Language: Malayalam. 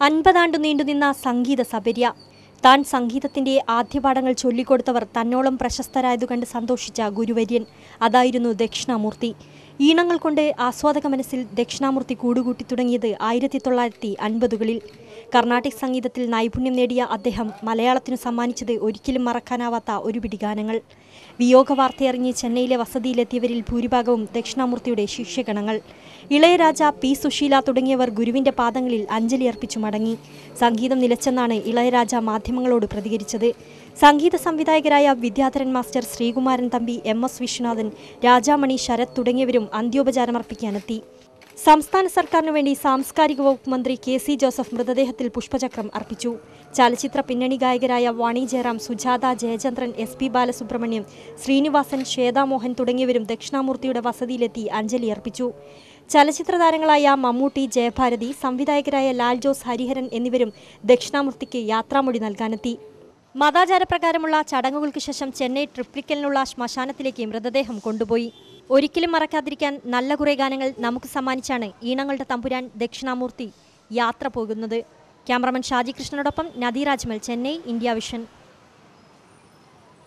അൻപതാണ്ടു നീണ്ടുനിന്ന സംഗീത സബര്യ. താൻ സംഗീതത്തിന്റെ ആദ്യപാഠങ്ങൾ ചൊല്ലിക്കൊടുത്തവർ തന്നോളം പ്രശസ്തരായതു കണ്ട് സന്തോഷിച്ച ഗുരുവര്യൻ. അതായിരുന്നു ദക്ഷിണാമൂർത്തി. ഈണങ്ങൾ കൊണ്ട് ആസ്വാദക മനസ്സിൽ ദക്ഷിണാമൂർത്തി കൂടുകൂട്ടി തുടങ്ങിയത് ആയിരത്തി തൊള്ളായിരത്തി അൻപതുകളിൽ. കർണാട്ടിക് സംഗീതത്തിൽ നൈപുണ്യം നേടിയ അദ്ദേഹം മലയാളത്തിനു സമ്മാനിച്ചത് ഒരിക്കലും മറക്കാനാവാത്ത ഒരു പിടിഗാനങ്ങൾ. വിയോഗ വാർത്തയറിഞ്ഞ് ചെന്നൈയിലെ വസതിയിലെത്തിയവരിൽ ഭൂരിഭാഗവും ദക്ഷിണാമൂർത്തിയുടെ ശിഷ്യഗണങ്ങൾ. ഇളയരാജ പി. സുശീല തുടങ്ങിയവർ ഗുരുവിന്റെ പാദങ്ങളിൽ അഞ്ജലി അർപ്പിച്ചു മടങ്ങി. സംഗീതം നിലച്ചെന്നാണ് ഇളയരാജ മാധ്യമങ്ങളോട് പ്രതികരിച്ചത്. സംഗീത സംവിധായകരായ Vidyadharan master Sreekumaran Thampi M. S. Viswanathan Rajamani Sarath തുടങ്ങിയവരും അന്ത്യോപചാരമർപ്പിക്കാനെത്തി. സംസ്ഥാന സർക്കാരിനു വേണ്ടി സാംസ്കാരിക വകുപ്പ് മന്ത്രി കെ സി ജോസഫ് മൃതദേഹത്തിൽ പുഷ്പചക്രം അർപ്പിച്ചു. ചലച്ചിത്ര പിന്നണി ഗായകരായ വാണി ജയറാം സുജാത ജയചന്ദ്രൻ എസ് പി ബാലസുബ്രഹ്മണ്യം ശ്രീനിവാസൻ ശ്വേതാമോഹൻ തുടങ്ങിയവരും ദക്ഷിണാമൂർത്തിയുടെ വസതിയിലെത്തി അഞ്ജലി അർപ്പിച്ചു. ചലച്ചിത്ര താരങ്ങളായ മമ്മൂട്ടി ജയഭാരതി സംവിധായകരായ ലാൽ ജോസ് ഹരിഹരൻ എന്നിവരും ദക്ഷിണാമൂർത്തിക്ക് യാത്രാമൊഴി നൽകാനെത്തി. മതാചാരപ്രകാരമുള്ള ചടങ്ങുകൾക്ക് ശേഷം ചെന്നൈ ട്രിപ്ലിക്കലിനുള്ള ശ്മശാനത്തിലേക്ക് മൃതദേഹം കൊണ്ടുപോയി. ഒരിക്കലും മറക്കാതിരിക്കാൻ നല്ല കുറേ ഗാനങ്ങൾ നമുക്ക് സമ്മാനിച്ചാണ് ഈണങ്ങളുടെ തമ്പുരാൻ ദക്ഷിണാമൂർത്തി യാത്ര പോകുന്നത്. ക്യാമറമാൻ ഷാജി കൃഷ്ണനോടൊപ്പം നദീരാജ്മൽ ചെന്നൈ ഇന്ത്യ വിഷൻ.